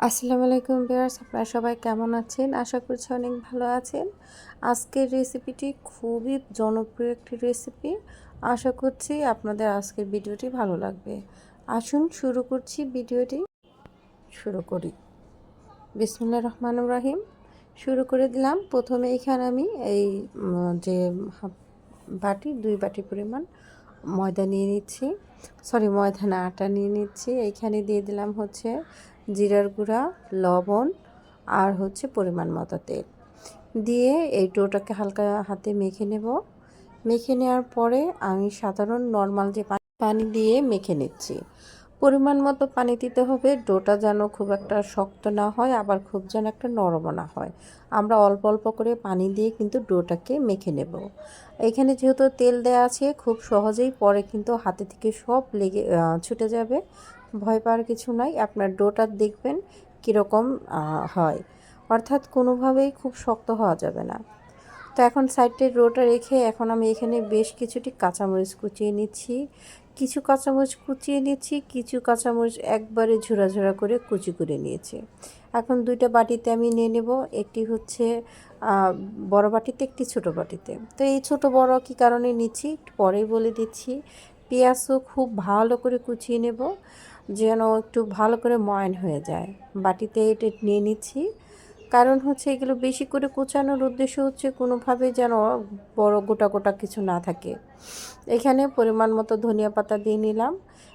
আসসালামু আলাইকুম বিয়ার্স আপনারা সবাই কেমন আছেন? আশা করছি অনেক ভালো আছেন। আজকের রেসিপিটি খুবই জনপ্রিয় একটি রেসিপি আশা করছি আপনাদের আজকের ভিডিওটি ভালো লাগবে। আসুন শুরু করছি ভিডিওটি। শুরু করি। বিসমুল্লাহ রহমান রাহিম। শুরু করে দিলাম। প্রথমে এখানে আমি এই যে বাটি, দুই বাটি পরিমাণ ময়দা নিয়ে নিচ্ছি। সরি, ময়দা না, আটা নিয়ে নিচ্ছি। এইখানে দিয়ে দিলাম হচ্ছে জিরার গুঁড়া, লবণ আর হচ্ছে পরিমাণ মতো তেল। দিয়ে এই ডোটাকে হালকা হাতে মেখে নেব। মেখে নেওয়ার পরে আমি সাধারণ নর্মাল যে পানি দিয়ে মেখে নিচ্ছি। পরিমাণ মতো পানি দিতে হবে, ডোটা যেন খুব একটা শক্ত না হয়, আবার খুব যেন একটা নরমও না হয়। আমরা অল্প অল্প করে পানি দিয়ে কিন্তু ডোটাকে মেখে নেব। এখানে যেহেতু তেল দেওয়া আছে, খুব সহজেই পরে কিন্তু হাতে থেকে সব লেগে ছুটে যাবে। ভয় পাওয়ার কিছু নাই, আপনার ডোটা দেখবেন কীরকম হয়। অর্থাৎ কোনোভাবেই খুব শক্ত হওয়া যাবে না। তো এখন সাইডে রোটা রেখে এখন আমি এখানে বেশ কিছুটি কাঁচামরিচ কুচিয়ে নিচ্ছি। কিছু কাঁচামরিচ কুচিয়ে নিচ্ছি, কিছু কাঁচামরিচ একবারে ঝোড়া ঝোড়া করে কুচি করে নিয়েছি। এখন দুইটা বাটিতে আমি নিয়ে নেব, একটি হচ্ছে বড় বাটিতে, একটি ছোট বাটিতে। তো এই ছোট বড় কি কারণে নিচ্ছি? পরেই বলে দিচ্ছি। পেঁয়াজও খুব ভালো করে কুচিয়ে নেব। যেন একটু ভালো করে ময়ন হয়ে যায়। বাটিতে এটা নিয়ে নিচ্ছি। কারণ হচ্ছে এগুলো বেশি করে কুচানোর উদ্দেশ্য হচ্ছে কোনোভাবে যেন বড় গোটা গোটা কিছু না থাকে। এখানে পরিমাণ মতো ধনিয়া পাতা দিয়ে নিলাম।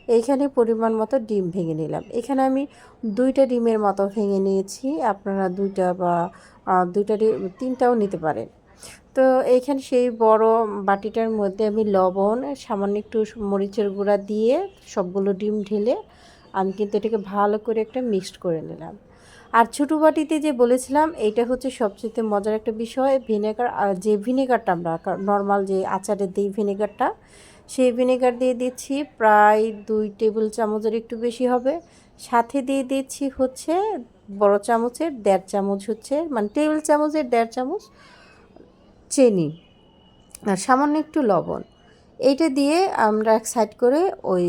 এইখানে পরিমাণ মতো ডিম ভেঙে নিলাম। এখানে আমি দুইটা ডিমের মতো ভেঙে নিয়েছি। আপনারা দুইটা বা দুইটা তিনটাও নিতে পারেন। তো এইখানে সেই বড় বাটিটার মধ্যে আমি লবণ, সামান্য একটু মরিচের গুঁড়া দিয়ে সবগুলো ডিম ঢেলে আমি কিন্তু এটাকে ভালো করে একটা মিক্সড করে নিলাম। আর ছোটো বাটিতে যে বলেছিলাম, এইটা হচ্ছে সবচেয়ে মজার একটা বিষয়, ভিনেগার যে ভিনেগারটা আমরা নর্মাল যে আচারে দিই ভিনেগারটা, সেই ভিনেগার দিয়ে দিচ্ছি প্রায় দুই টেবিল চামচের একটু বেশি হবে। সাথে দিয়ে দিচ্ছি হচ্ছে বড় চামচের দেড় চামচ হচ্ছে মানে টেবিল চামচের দেড় চামচ চিনি। আর সামান্য একটু লবণ। এইটা দিয়ে আমরা এক সাইড করে ওই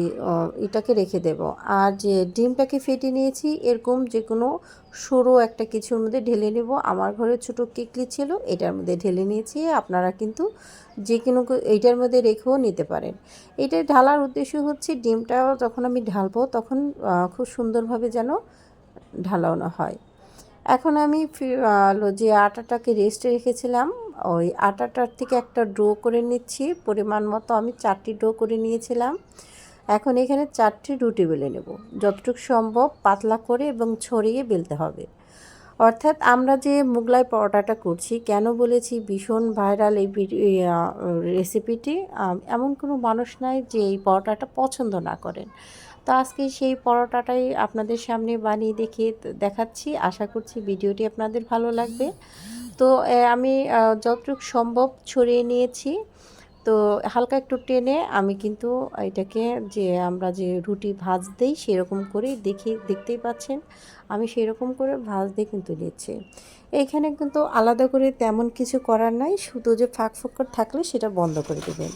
এটাকে রেখে দেব। আর যে ডিমটাকে ফেটে নিয়েছি এরকম যে কোনো সরু একটা কিছুর মধ্যে ঢেলে নেব। আমার ঘরে ছোটো কেকলি ছিল, এটার মধ্যে ঢেলে নিয়েছি। আপনারা কিন্তু যে কোনো এইটার মধ্যে রেখেও নিতে পারেন। এটা ঢালার উদ্দেশ্য হচ্ছে ডিমটা যখন আমি ঢালবো, তখন খুব সুন্দরভাবে যেন ঢালানো হয়। এখন আমি যে আটাটাকে রেস্টে রেখেছিলাম ওই আটাটার থেকে একটা ডো করে নিচ্ছি। পরিমাণ মতো আমি চারটি ডো করে নিয়েছিলাম। এখন এখানে চারটি রুটি বেলে নেব। যতটুকু সম্ভব পাতলা করে এবং ছড়িয়ে বেলতে হবে। অর্থাৎ আমরা যে মুগলাই পরোটাটা করছি, কেন বলেছি ভীষণ ভাইরাল এই রেসিপিটি? এমন কোনো মানুষ নাই যে এই পরোটাটা পছন্দ না করেন। তো আজকে সেই পরোটাটাই আপনাদের সামনে বানিয়ে দেখিয়ে দেখাচ্ছি। আশা করছি ভিডিওটি আপনাদের ভালো লাগবে। তো আমি যতটুকু সম্ভব ছড়িয়ে নিয়েছি। তো, হালকা একটু টেনে আমি কিন্তু এটাকে যে, আমরা যে রুটি ভাজ দিই সেরকম করে দেখি, দেখতেই পাচ্ছেন, আমি সেরকম করে ভাজ দিয়ে কিন্তু নিচ্ছি। এইখানে কিন্তু আলাদা করে তেমন কিছু করার নাই, শুধু যে ফাঁক ফোকর থাকলে সেটা বন্ধ করে দেবেন।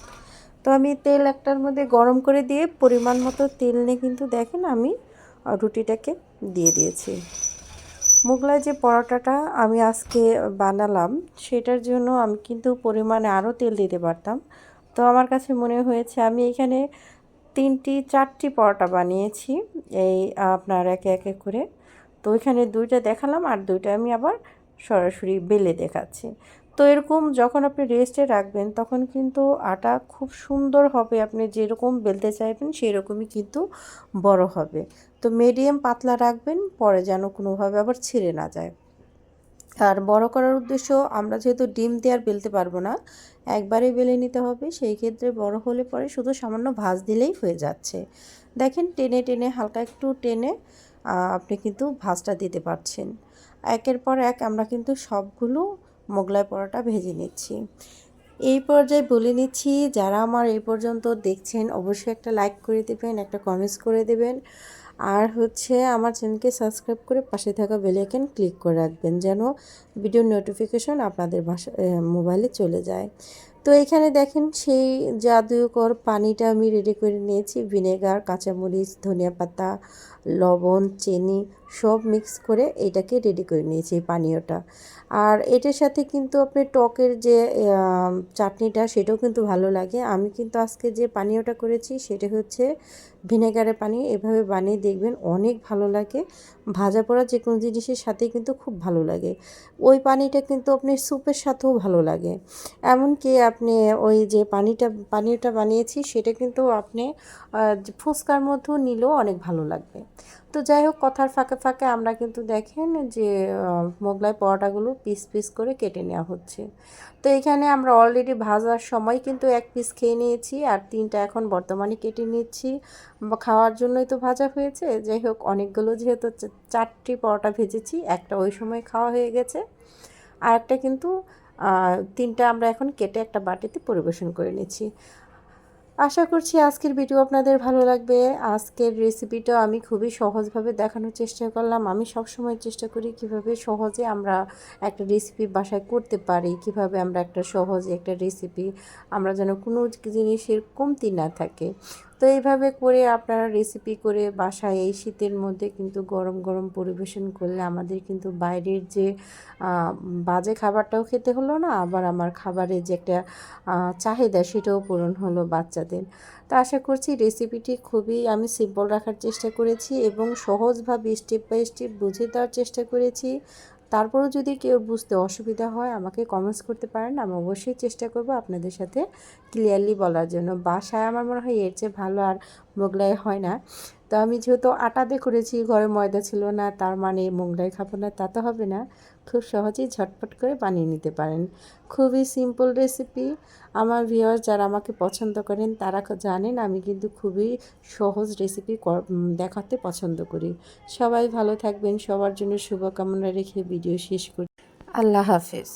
তো, আমি তেল একটার মধ্যে গরম করে দিয়ে পরিমাণ মতো তেল নিয়ে কিন্তু দেখেন আমি রুটিটাকে দিয়ে দিয়েছি। মোগলাই যে পরোটাটা আমি আজকে বানালাম, সেটার জন্য আমি কিন্তু পরিমাণে আরও তেল দিতে পারতাম। তো আমার কাছে মনে হয়েছে আমি এখানে তিনটি, চারটি পরোটা বানিয়েছি, এই আপনার একে একে করে। তো ওইখানে দুইটা দেখালাম আর দুইটা আমি আবার সরাসরি বেলে দেখাচ্ছি। তো এরকম যখন আপনি রেস্টে রাখবেন, তখন কিন্তু আটা খুব সুন্দর হবে। আপনি যেরকম বেলতে চাইবেন সেই রকমই কিন্তু বড় হবে। তো মিডিয়াম পাতলা রাখবেন, পরে যেন কোনোভাবে আবার ছিঁড়ে না যায়। আর বড় করার উদ্দেশ্য, আমরা যেহেতু ডিম দিয়ে আর বেলতে পারব না, একবারেই বেলে নিতে হবে। সেই ক্ষেত্রে বড় হলে পরে শুধু সামান্য ভাঁজ দিলেই হয়ে যাচ্ছে। দেখেন, টেনে টেনে, হালকা একটু টেনে আপনি কিন্তু ভাঁজটা দিতে পারছেন। একের পর এক আমরা কিন্তু সবগুলো মোগলাই পরোটা ভেজে নিচ্ছি। এই পর্যায়ে বলে নিচ্ছি, যারা আমার এই পর্যন্ত দেখছেন, অবশ্যই একটা লাইক করে দেবেন, একটা কমেন্টস করে দেবেন। আর হচ্ছে আমার চ্যানেলকে সাবস্ক্রাইব করে পাশে থাকা বেল আইকন ক্লিক করে রাখবেন, যেন ভিডিও নোটিফিকেশন আপনাদের বাসা মোবাইলে চলে যায়। তো এখানে দেখেন, সেই জাদুকর পানিটা আমি রেডি করে নিয়েছি। ভিনেগার কাঁচামরিচ, ধনিয়া পাতা, লবণ, চিনি সব মিক্স করে এটাকে রেডি করে নিয়েছি এই পানীয়টা। আর এটার সাথে কিন্তু আপনি টকের যে চাটনিটা সেটাও কিন্তু ভালো লাগে। আমি কিন্তু আজকে যে পানীয়টা করেছি সেটা হচ্ছে ভিনেগারের পানি এভাবে বানিয়ে দেখবেন অনেক ভালো লাগে। ভাজা পোড়া যে কোনো জিনিসের সাথে কিন্তু খুব ভালো লাগে। ওই পানিটা কিন্তু আপনি স্যুপের সাথেও ভালো লাগে। এমনকি আপনি ওই যে পানিটা, পানীয়টা বানিয়েছি সেটা কিন্তু আপনি ফুচকার মধ্যেও নিলেও অনেক ভালো লাগবে। তো যাই হোক, কথার ফাঁকে ফাঁকে আমরা কিন্তু দেখেন যে মোগলাই পরোটাগুলো পিস পিস করে কেটে নেওয়া হচ্ছে। তো এখানে আমরা অলরেডি ভাজার সময় কিন্তু এক পিস খেয়ে নিয়েছি আর তিনটা এখন বর্তমানে কেটে নিচ্ছি। খাওয়ার জন্যই তো ভাজা হয়েছে। যাই হোক, অনেকগুলো যেহেতু চারটি পরোটা ভেজেছি, একটা ওই সময় খাওয়া হয়ে গেছে। আর একটা কিন্তু তিনটা আমরা এখন কেটে একটা বাটিতে পরিবেশন করে নিচ্ছি। আশা করছি আজকের ভিডিও আপনাদের ভালো লাগবে। আজকের রেসিপিটা আমি খুবই সহজভাবে দেখানোর চেষ্টা করলাম। আমি সবসময় চেষ্টা করি কীভাবে সহজে আমরা একটা রেসিপি বাসায় করতে পারি, কীভাবে আমরা একটা সহজে একটা রেসিপি আমরা যেন কোনো জিনিসের কমতি না থাকে। তো এইভাবে করে আপনারা রেসিপি করে বাসায় এই শীতের মধ্যে কিন্তু গরম গরম পরিবেশন করলে আমাদের কিন্তু বাইরের যে বাজে খাবারটাও খেতে হলো না, আবার আমার খাবারের যে একটা চাহিদা সেটাও পূরণ হলো বাচ্চাদের। তো আশা করছি রেসিপিটি খুবই আমি সিম্পল রাখার চেষ্টা করেছি এবং সহজভাবে স্টেপ বাই স্টেপ বুঝে দেওয়ার চেষ্টা করেছি। তারপরেও যদি কেউ বুঝতে অসুবিধা হয়, আমাকে কমেন্টস করতে পারেন। আমি অবশ্যই চেষ্টা করব আপনাদের সাথে ক্লিয়ারলি বলার জন্য। বাসায় আমার মনে হয় এর চেয়ে ভালো আর মোগলাই হয় না। তো আমি যেহেতু আটাতে করেছি, ঘরে ময়দা ছিল না, তার মানে মোগলাই খাব না, তা তো হবে না। খুব সহজেই ঝটপট করে বানিয়ে নিতে পারেন। খুবই সিম্পল রেসিপি আমার ভিউয়ার যারা আমাকে পছন্দ করেন, তারা জানেন আমি কিন্তু খুবই সহজ রেসিপি দেখাতে পছন্দ করি। সবাই ভালো থাকবেন। সবার জন্য শুভকামনা রেখে ভিডিও শেষ করি আল্লাহ হাফেজ।